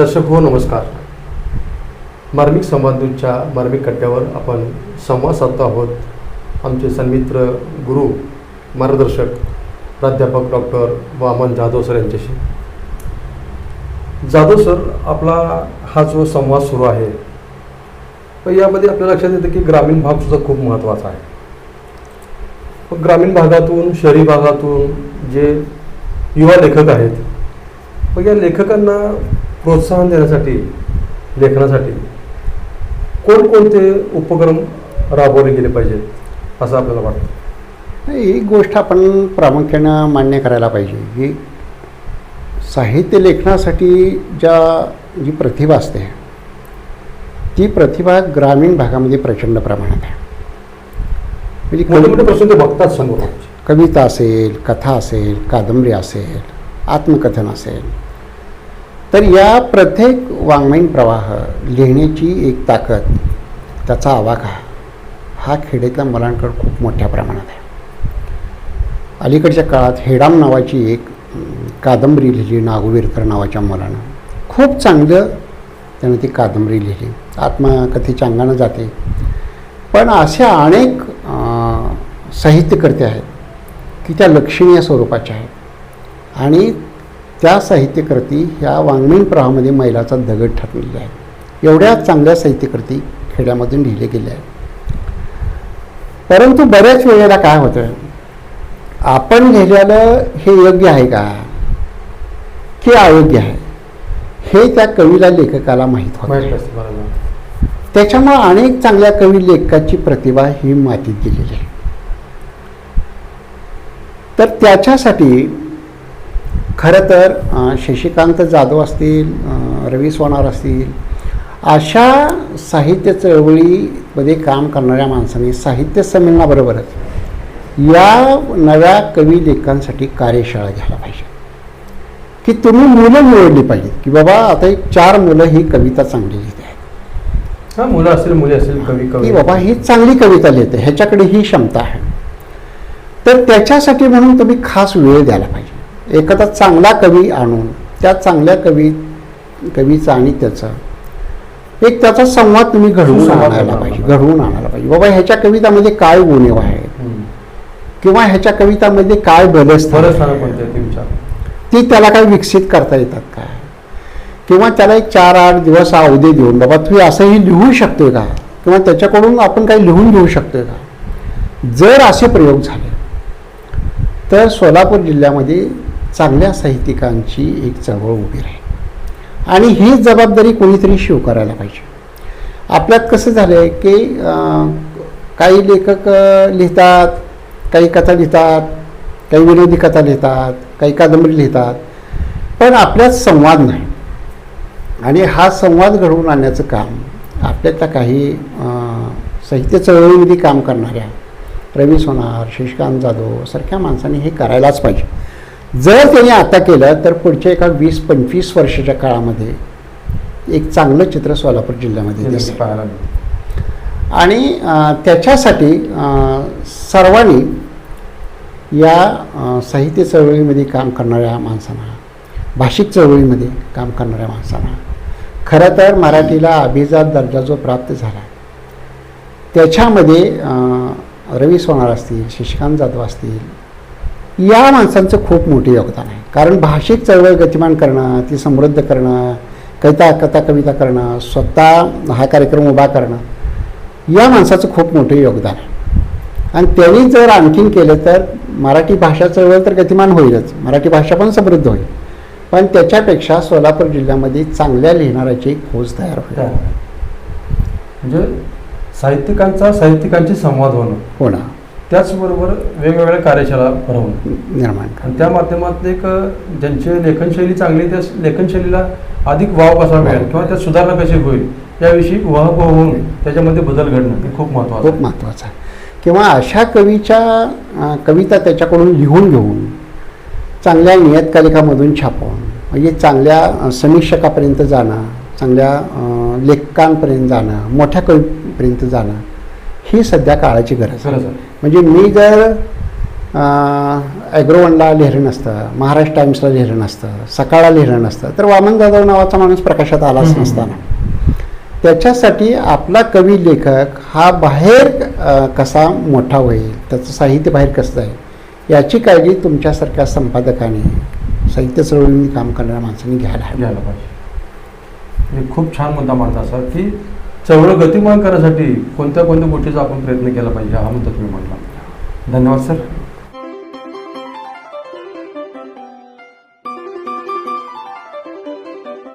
दर्शक हो नमस्कार. मार्मिक संवादूंच्या मार्मिक कट्ट्यावर आपण संवाद साधतो आहोत. आमचे सन्मित्र गुरु मार्गदर्शक प्राध्यापक डॉक्टर वामन जाधव सर यांच्याशी. जाधव सर आपला हा जो संवाद सुरू आहे पण यामध्ये आपल्या लक्षात येतं की ग्रामीण भागसुद्धा खूप महत्त्वाचा आहे. मग ग्रामीण भागातून शहरी भागातून जे युवा लेखक आहेत मग या लेखकांना प्रोत्साहन देण्यासाठी लेखनासाठी कोणकोणते उपक्रम राबवले गेले पाहिजेत असं आपल्याला वाटतं? ही गोष्ट आपण प्रामुख्यानं मान्य करायला पाहिजे की साहित्य लेखनासाठी ज्या जी प्रतिभा असते ती प्रतिभा ग्रामीण भागामध्ये प्रचंड प्रमाणात आहे. म्हणजे बघतात समोर. कविता असेल कथा असेल कादंबरी असेल आत्मकथन असेल तर या प्रत्येक वाङ्मयीन प्रवाह लिहिण्याची एक ताकद त्याचा आवाका हा खेड्यातल्या मुलांकडे खूप मोठ्या प्रमाणात आहे. अलीकडच्या काळात हेडाम नावाची एक कादंबरी लिहिली नागुवीरकर नावाच्या मुलानं. खूप चांगलं त्यानं ती कादंबरी लिहिली. आत्मकथेच्या अंगानं जाते. पण अशा अनेक साहित्यकर्ते आहेत की त्या लक्षणीय स्वरूपाच्या आहेत. आणि त्या साहित्यकृती ह्या वाङ्मयीन प्रवाहामध्ये मैलाचा दगड ठरलेल्या आहेत एवढ्या चांगल्या साहित्यकृती खेड्यामधून लिहिले गेल्या आहेत. परंतु बऱ्याच वेळेला काय होतं? आपण लिहिलेलं हे योग्य आहे का? की अयोग्य आहे? हे त्या कवीला लेखकाला माहीत होतं. त्याच्यामुळं अनेक चांगल्या कवी लेखकाची प्रतिभा ही मातीत गेलेली आहे. तर त्याच्यासाठी खरं तर शशिकांत जाधव असतील रवी सोनार असतील अशा साहित्य चळवळीमध्ये काम करणाऱ्या माणसांनी साहित्य संमेलनाबरोबरच या नव्या कवी लेखकांसाठी कार्यशाळा घ्यायला पाहिजे. की तुम्ही मुलं निवडली पाहिजेत की बाबा आता एक चार मुलं ही कविता चांगली लिहिते आहेत. मुलं असतील मुली असतील कवी की कवी बाबा ही चांगली कविता लिहिते ह्याच्याकडे ही क्षमता आहे. तर त्याच्यासाठी म्हणून तुम्ही खास वेळ द्यायला पाहिजे. एखादा चांगला कवी आणून त्या चांगल्या कवी कवीचा आणि त्याचा एक त्याचा संवाद तुम्ही घडवून आणायला पाहिजे. घडवून आणायला पाहिजे. बाबा ह्याच्या कवितामध्ये काय उणीव आहे. किंवा ह्याच्या कवितामध्ये काय कोणते ते त्याला काही विकसित करता येतात काय किंवा त्याला एक चार आठ दिवस अवधी देऊन बाबा तुम्ही असंही लिहू शकतोय का? किंवा त्याच्याकडून आपण काही लिहून घेऊ शकतोय का? जर असे प्रयोग झाले तर सोलापूर जिल्ह्यामध्ये चांगल्या साहित्यिकांची एक चळवळ उभी राहील. आणि ही जबाबदारी कोणीतरी शिव करायला पाहिजे. आपल्यात कसं झालं आहे की काही लेखक लिहितात काही कथा लिहितात काही विनोदी कथा लिहितात काही कादंबरी लिहितात पण आपल्यात संवाद नाही. आणि हा संवाद घडवून आणण्याचं काम आपल्यातल्या काही साहित्य चळवळीमध्ये काम करणाऱ्या रवी सोनार शशिकांत जाधव सारख्या माणसांनी हे करायलाच पाहिजे. जर त्यांनी आता केलं तर पुढच्या एका वीस पंचवीस वर्षाच्या काळामध्ये एक चांगलं चित्र सोलापूर जिल्ह्यामध्ये दिसेल. आणि त्याच्यासाठी सर्वांनी या साहित्य चळवळीमध्ये काम करणाऱ्या माणसांना भाषिक चळवळीमध्ये काम करणाऱ्या माणसांना खरं तर मराठीला अभिजात दर्जा जो प्राप्त झाला त्याच्यामध्ये रवी सोनार असतील शशिकांत जाधव असतील या माणसांचं खूप मोठं योगदान आहे. कारण भाषिक चळवळ गतिमान करणं ती समृद्ध करणं कविता कथा कविता करणं स्वतः हा कार्यक्रम उभा करणं या माणसाचं खूप मोठं योगदान आहे. आणि त्यांनी जर आणखीन केलं तर मराठी भाषा चळवळ तर गतिमान होईलच. मराठी भाषा पण समृद्ध होईल. पण त्याच्यापेक्षा सोलापूर जिल्ह्यामध्ये चांगल्या लिहिणाऱ्याची फौज तयार होईल. म्हणजे साहित्यिकांचा साहित्यिकांशी संवाद होणं. होणं. त्याचबरोबर वेगवेगळ्या कार्यशाळा भरवणं निर्माण आणि त्या माध्यमातून एक ज्यांची लेखनशैली चांगली त्या लेखनशैलीला अधिक वाव कसा मिळेल किंवा त्यात सुधारणा कशी होईल याविषयी उहापोह होऊन त्याच्यामध्ये बदल घडणं हे खूप महत्त्वाचं खूप. महत्त्वाचं आहे. किंवा अशा कवीच्या कविता त्याच्याकडून लिहून घेऊन चांगल्या नियतकालिकामधून छापवून म्हणजे चांगल्या समीक्षकापर्यंत जाणं चांगल्या लेखकांपर्यंत जाणं मोठ्या कवीपर्यंत जाणं ही सध्या काळाची गरज आहे. म्हणजे मी जर ॲग्रोवनला लिहिलं नसतं महाराष्ट्र टाइम्सला लिहिलं नसतं सकाळला लिहिलं नसतं तर वामन जाधव नावाचा माणूस प्रकाशात आलाच. नसताना. त्याच्यासाठी आपला कवी लेखक हा बाहेर कसा मोठा होईल त्याचं साहित्य बाहेर कसं जाईल याची काळजी तुमच्यासारख्या संपादकाने साहित्य चळवळीमध्ये काम करणाऱ्या माणसांनी घ्यायला हवी. घ्यायला पाहिजे. खूप छान मुद्दा मांडता सर की चळवळ गतिमान करण्यासाठी कोणत्या कोणत्या गोष्टीचा आपण प्रयत्न केला पाहिजे? हा मुद्दा तुम्ही म्हटला धन्यवाद सर